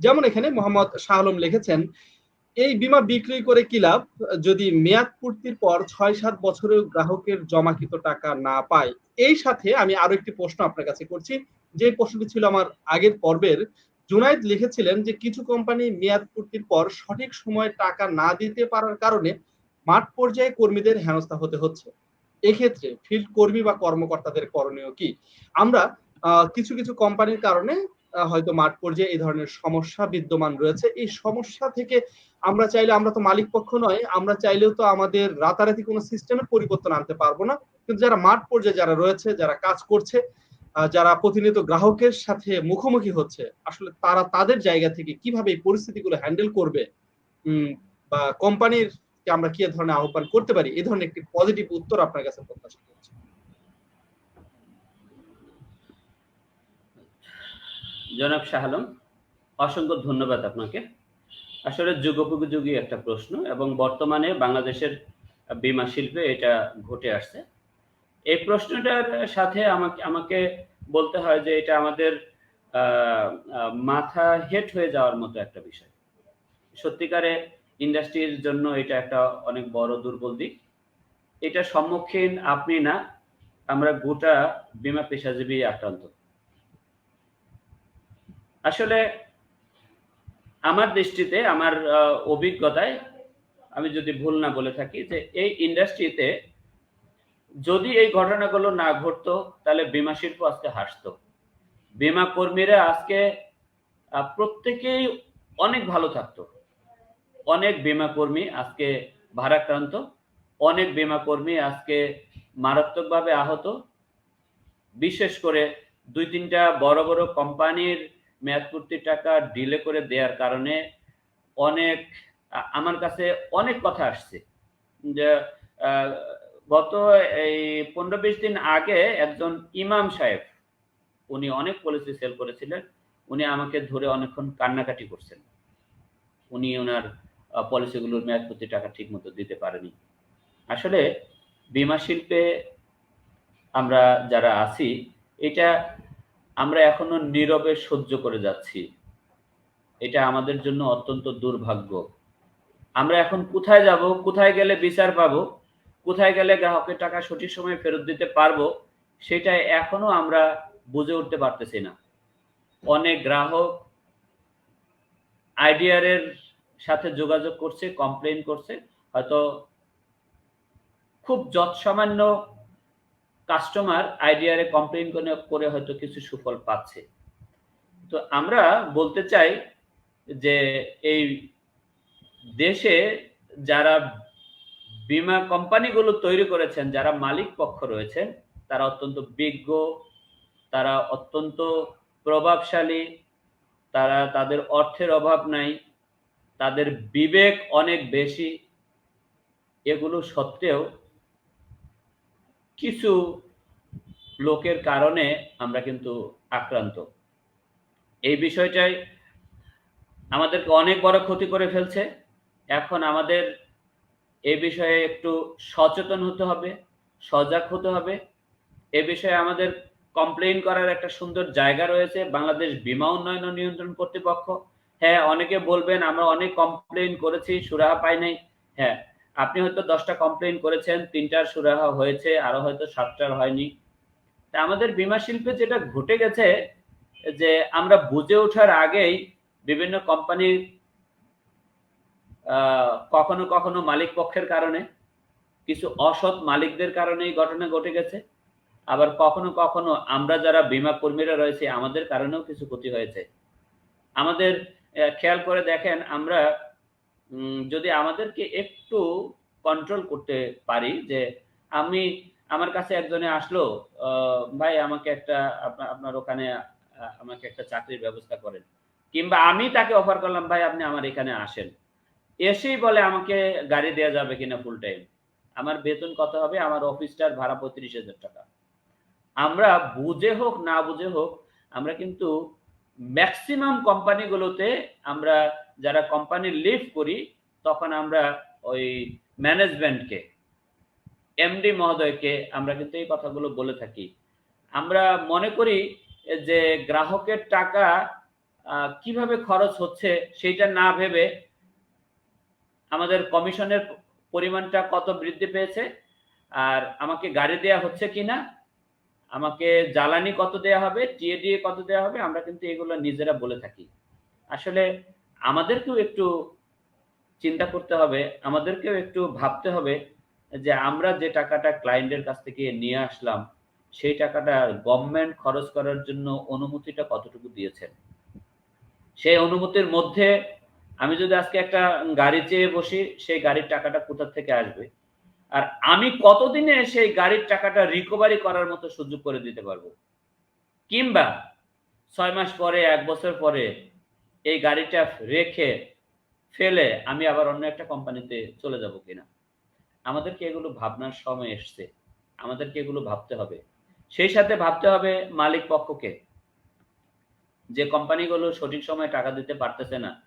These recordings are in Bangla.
যেমন এখানে মোহাম্মদ শাহ আলম লিখেছেন, এই বিমা বিক্রি করে কি লাভ? যদি মেয়াদ পূর্তির পর ছয় সাত বছরেও গ্রাহকের জমাকৃত টাকা না পায়। এই সাথে আমি আরও একটি প্রশ্ন আপনার কাছে করছি। যে প্রশ্নটি ছিল আমার আগের পর্বের, জুনাইদ লিখেছিলেন যে কিছু কোম্পানি মেয়াদ পূর্তির পর সঠিক সময়ে টাকা না দিতে পারার কারণে মাঠ পর্যায়ে কর্মীদের হেনস্থা হতে হচ্ছে। এক্ষেত্রে ফিল্ড কর্মী বা কর্মকর্তাদের করণীয় কি? আমরা কিছু কিছু কোম্পানির কারণে হয়তো মাঠ পর্যায়ে এই ধরনের সমস্যা বিদ্যমান রয়েছে। এই সমস্যা থেকে আমরা চাইলে, আমরা তো মালিক পক্ষ নয়, আমরা চাইলেও তো আমাদের রাতারাতি কোনো সিস্টেমের পরিবর্তন আনতে পারব না। কিন্তু যারা মাঠ পর্যায়ে যারা রয়েছে, যারা কাজ করছে যারা প্রতিনিয়ত গ্রাহকের সাথে মুখোমুখি হচ্ছে, আসলে তারা তাদের জায়গা থেকে কীভাবে এই পরিস্থিতিগুলো হ্যান্ডেল করবে বা কোম্পানির আমরা কি ধরনের আহ্বান করতে পারি এই ধরনের একটি পজিটিভ উত্তর আপনার কাছে প্রত্যাশা করছি। জনাব শাহালম অসংখ্য ধন্যবাদ আপনাকে। আসলে যুগোপযোগী একটা প্রশ্ন এবং বর্তমানে বাংলাদেশের বিমা শিল্পে এটা ঘটে আসছে। এই প্রশ্নটার সাথে আমাকে আমাকে বলতে হয় যে এটা আমাদের মাথা হেট হয়ে যাওয়ার মতো একটা বিষয়। সত্যিকারে ইন্ডাস্ট্রির জন্য এটা একটা অনেক বড় দুর্বল দিক। এটা সম্মুখীন আপনি না, আমরা গোটা বিমা পেশাজীবী আক্রান্ত। আসলে আমার দৃষ্টিতে, আমার অভিজ্ঞতায় আমি যদি ভুল না বলে থাকি যে এই ইন্ডাস্ট্রিতে যদি এই ঘটনাগুলো না ঘটতো, তাহলে বিমা শিল্প আজকে হাসতো। বিমা কর্মীরা আজকে প্রত্যেকেই অনেক ভালো থাকতো। অনেক বিমা কর্মী আজকে ভারাক্রান্ত, অনেক বিমা কর্মী আজকে মারাত্মকভাবে আহত। বিশেষ করে দুই তিনটা বড় বড় কোম্পানির মেয়াদপূর্তির টাকা ডিলে করে দেওয়ার কারণে অনেক, আমার কাছে অনেক কথা আসছে। যে গত এই পনেরো বিশ দিন আগে একজন ইমাম সাহেব, উনি অনেক পলিসি সেল করেছিলেন, উনি আমাকে ধরে অনেকক্ষণ কান্নাকাটি করছেন। উনি ওনার পলিসিগুলোর মেয়াদপূর্তি টাকা ঠিক মতো দিতে পারেনি। আসলে বিমা শিল্পে আমরা যারা আছি, এটা আমরা এখনও নীরবে সহ্য করে যাচ্ছি। এটা আমাদের জন্য অত্যন্ত দুর্ভাগ্য। আমরা এখন কোথায় যাব? কোথায় গেলে বিচার পাবো? কোথায় গেলে গ্রাহকের টাকা সঠিক সময়ে ফেরত দিতে পারব? সেটা এখনও আমরা বুঝে উঠতে পারতেছি না। অনেক গ্রাহক আইডিআরের সাথে যোগাযোগ করছে কমপ্লেন করছে। হয়তো খুব যৎসামান্য কাস্টমার আইডিআরে কমপ্লেন করে হয়তো কিছু সুফল পাচ্ছে। তো আমরা বলতে চাই যে এই দেশে যারা বিমা কোম্পানিগুলো তৈরি করেছেন, যারা মালিক পক্ষ রয়েছেন, তারা অত্যন্ত বিজ্ঞ, তারা অত্যন্ত প্রভাবশালী, তারা তাদের অর্থের অভাব নাই, তাদের বিবেক অনেক বেশি, এগুলো সত্ত্বেও কিছু লোকের কারণে আমরা কিন্তু আক্রান্ত। এই বিষয়টাই আমাদেরকে অনেক বড় ক্ষতি করে ফেলছে। এখন আমাদের এ বিষয়ে একটু সচেতন হতে হবে, সজাগ হতে হবে। এ বিষয়ে আমাদের কমপ্লেন করার একটা সুন্দর জায়গা রয়েছে, বাংলাদেশ বিমা উন্নয়ন নিয়ন্ত্রণ কর্তৃপক্ষ। হ্যাঁ অনেকে বলবেন, আমরা অনেক কমপ্লেন করেছি, সুরাহা পাই নাই। হ্যাঁ আপনি হয়তো দশটা কমপ্লেন করেছেন, তিনটার সুরাহা হয়েছে, আরও হয়তো সাতটার হয়নি। তা আমাদের বিমা শিল্পে যেটা ঘটে গেছে, যে আমরা বুঝে ওঠার আগেই বিভিন্ন কোম্পানির কখনো কখনো মালিক পক্ষের কারণে, কিছু অসৎ মালিকদের কারণে ঘটনা ঘটে গেছে। আবার কখনো কখনো আমরা যারা বিমা কর্মীরা রয়েছে, আমাদের কারণেও কিছু ক্ষতি হয়েছে। আমাদের খেয়াল করে দেখেন, আমরা যদি আমাদেরকে একটু কন্ট্রোল করতে পারি যে আমি আমার কাছে একজনে আসলো ভাই আমাকে একটা আপনার ওখানে আমাকে একটা চাকরির ব্যবস্থা করেন। কিংবা আমি তাকে অফার করলাম, ভাই আপনি আমার এখানে আসেন। এসেই বলে আমাকে গাড়ি দেওয়া যাবে কিনা ফুল টাইম আমার বেতন কত হবে? আমার অফিসটার ভাড়া পঁয়ত্রিশ হাজার টাকা। আমরা বুঝে হোক, না বুঝে হোক, আমরা কিন্তু ম্যাক্সিমাম কোম্পানিগুলোতে আমরা যারা কোম্পানি লিভ করি, তখন আমরা ওই ম্যানেজমেন্টকে এমডি মহোদয়কে আমরা কিন্তু এই কথাগুলো বলে থাকি। আমরা মনে করি যে গ্রাহকের টাকা কীভাবে খরচ হচ্ছে সেইটা না ভেবে আমাদের কমিশনের পরিমাণটা কত বৃদ্ধি পেয়েছে, আর আমাকে গাড়ি দেয়া হচ্ছে কিনা, আমাকে জ্বালানি কত দেয়া হবে টিএডিএ কত দেয়া হবে, আমরা কিন্তু এগুলো নিজেরা বলে থাকি। আসলে আমাদেরকেও একটু চিন্তা করতে হবে, আমাদেরকেও একটু ভাবতে হবে যে আমরা যে টাকাটা ক্লায়েন্টের কাছ থেকে নিয়ে আসলাম, সেই টাকাটা গভর্নমেন্ট খরচ করার জন্য অনুমতিটা কতটুকু দিয়েছেন? সেই অনুমতির মধ্যে আমি যদি আজকে একটা গাড়ি চেয়ে বসি, সেই গাড়ির টাকাটা কোথা থেকে আসবে? আর আমি কতদিনে সেই গাড়ির টাকাটা রিকভারি করার মতো সুযোগ করে দিতে পারব? কিংবা ছয় মাস পরে, এক বছর পরে এই গাড়িটা রেখে ফেলে আমি আবার অন্য একটা কোম্পানিতে চলে যাব কিনা? আমাদেরকে এগুলো ভাবনার সময় এসছে। আমাদেরকে এগুলো ভাবতে হবে। সেই সাথে ভাবতে হবে মালিক পক্ষকে। যে কোম্পানিগুলো সঠিক সময়ে টাকা দিতে পারতেছে না,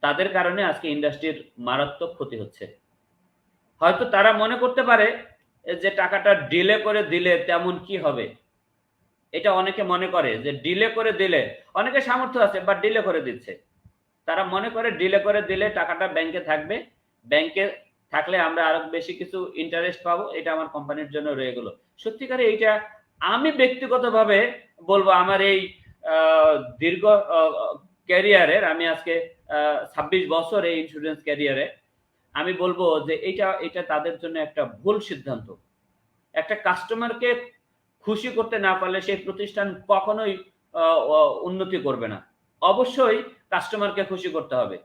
তাদের কারণে আজকে ইন্ডাস্ট্রির মারাত্মক ক্ষতি হচ্ছে। হয়তো তারা মনে করতে পারে যে টাকাটা ডিলে করে দিলে তেমন কি হবে? এটা অনেকে মনে করে যে ডিলে করে দিলে, অনেকে সামর্থ্য আছে বা ডিলে করে দিচ্ছে। তারা মনে করে ডিলে করে দিলে টাকাটা ব্যাংকে থাকবে। ব্যাংকে থাকলে আমরা আরও বেশি কিছু ইন্টারেস্ট পাবো, এটা আমার কোম্পানির জন্য রয়ে গেল সত্যিকারে এইটা আমি ব্যক্তিগতভাবে বলব, আমার এই দীর্ঘ ক্যারিয়ারের আমি আজকে ছাব্বিশ বছর এই ইন্স্যুরেন্স ক্যারিয়ারে আমি বলব যে এটা এটা তাদের জন্য একটা ভুল সিদ্ধান্ত। একটা কাস্টমারকে খুশি করতে না পারলে সেই প্রতিষ্ঠান কখনোই উন্নতি করবে না। অবশ্যই কাস্টমারকে খুশি করতে হবে।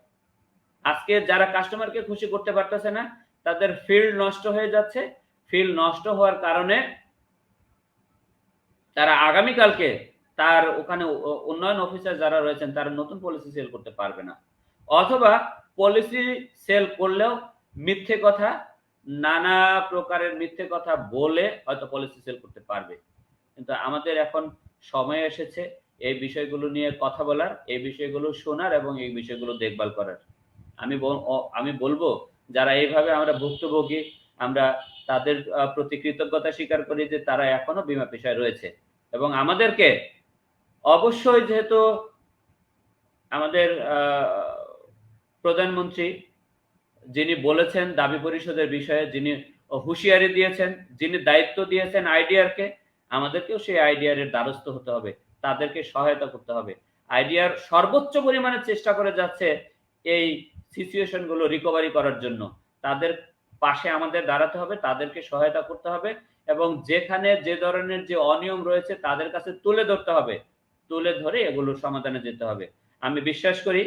আজকে যারা কাস্টমারকে খুশি করতে পারতেছে না, তাদের ফিল্ড নষ্ট হয়ে যাচ্ছে। ফিল্ড নষ্ট হওয়ার কারণে তারা আগামীকালকে তার ওখানে উন্নয়ন অফিসার যারা রয়েছেন, তারা নতুন পলিসি সেল করতে পারবে না। অথবা পলিসি সেল করলেও মিথ্যে কথা নানা প্রকারের মিথ্যে কথা বলে হয়তো পলিসি সেল করতে পারবে। কিন্তু আমাদের এখন সময় এসেছে এই বিষয়গুলো নিয়ে কথা বলার, এই বিষয়গুলো শোনার এবং এই বিষয়গুলো দেখভাল করার। আমি আমি বলব, যারা এইভাবে আমরা ভুক্তভোগী, আমরা তাদের প্রতি কৃতজ্ঞতা স্বীকার করি যে তারা এখনও বিমা পেশায় রয়েছে। এবং আমাদেরকে অবশ্যই যেহেতু আমাদের প্রধানমন্ত্রী যিনি বলেছেন দাবি পরিশোধের বিষয়ে, যিনি হুঁশিয়ারি দিয়েছেন, যিনি দায়িত্ব দিয়েছেন আইডিআরকে, আমাদেরকেও সেই আইডিআর এর দ্বারস্থ হতে হবে, তাদেরকে সহায়তা করতে হবে। আইডিআর সর্বোচ্চ পরিমাণে চেষ্টা করে যাচ্ছে এই সিচুয়েশনগুলো রিকভারি করার জন্য। তাদের পাশে আমাদের দাঁড়াতে হবে, তাদেরকে সহায়তা করতে হবে এবং যেখানে যে ধরনের যে অনিয়ম রয়েছে তাদের কাছে তুলে ধরতে হবে। তুলে ধরে এগুলোর সমাধানে যেতে হবে। আমি বিশ্বাস করি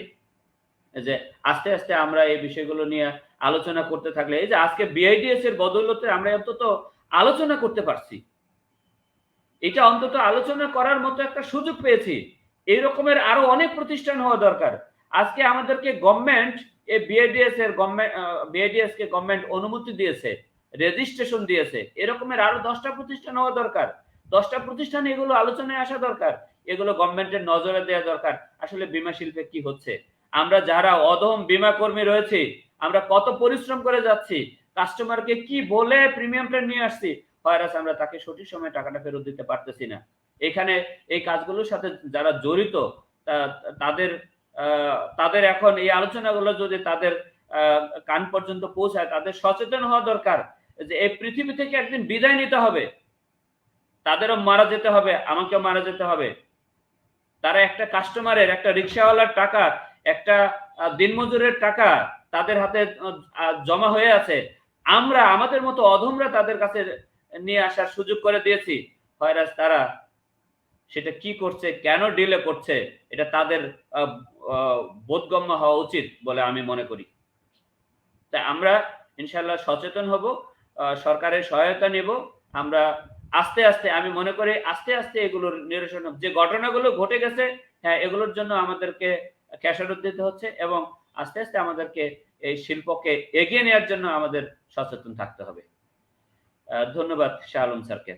যে আস্তে আস্তে আমরা এই বিষয়গুলো নিয়ে আলোচনা করতে থাকলে, এই যে আজকে বিআইডিএস এর বদৌলতে আমরা অন্তত আলোচনা করতে পারছি। এটা অন্তত আলোচনা করার মতো একটা সুযোগ পেয়েছি। এই রকমের আরও অনেক প্রতিষ্ঠান হওয়া দরকার। আজকে আমাদেরকে গভর্নমেন্ট এই বিআইডিএস এর গভর্নমেন্ট বিআইডিএস কে গভর্নমেন্ট অনুমতি দিয়েছে, রেজিস্ট্রেশন দিয়েছে এরকমের আরও দশটা প্রতিষ্ঠান হওয়া দরকার। দশটা প্রতিষ্ঠান এগুলো আলোচনায় আসা দরকার। এগুলো গভর্নমেন্টের নজরে দেওয়া দরকার। আসলে বিমা শিল্পে কি হচ্ছে? আমরা যারা অধম বীমা কর্মী রয়েছি, আমরা কত পরিশ্রম করে যাচ্ছি, কাস্টমারকে কি বলে প্রিমিয়ামটা নিয়ে আসছি হয়রাস আমরা তাকে সঠিক সময়ে টাকাটা ফেরত দিতে পারতেছি না। এখানে এই কাজগুলোর সাথে যারা জড়িত তাদের তাদের এখন এই আলোচনাগুলো যদি তাদের কান পর্যন্ত পৌঁছায়, তাদের সচেতন হওয়া দরকার যে এই পৃথিবী থেকে একদিন বিদায় নিতে হবে। তাদেরও মারা যেতে হবে, আমাকেও মারা যেতে হবে। তারা একটা কাস্টমারের একটা রিক্সাওয়ালার টাকা একটা দিনমজুরের টাকা তাদের হাতে জমা হয়ে আছে, আমরা আমাদের মতো অধমরা তাদের কাছে নিয়ে আসার সুযোগ করে দিয়েছি। হয়রাজ তারা সেটা কি করছে, কেন ডিলে করছে, এটা তাদের বোধগম্য হওয়া উচিত বলে আমি মনে করি। তাই আমরা ইনশাল্লাহ সচেতন হব সরকারের সহায়তা নেব। আমরা আস্তে আস্তে, আমি মনে করি আস্তে আস্তে এগুলোর নিরসন, যে ঘটনাগুলো ঘটে গেছে হ্যাঁ এগুলোর জন্য আমাদেরকে খেসারত দিতে হচ্ছে এবং আস্তে আস্তে আমাদেরকে এই শিল্পকে এগিয়ে নেওয়ার জন্য আমাদের সচেতন থাকতে হবে। ধন্যবাদ শাহ আলম স্যারকে।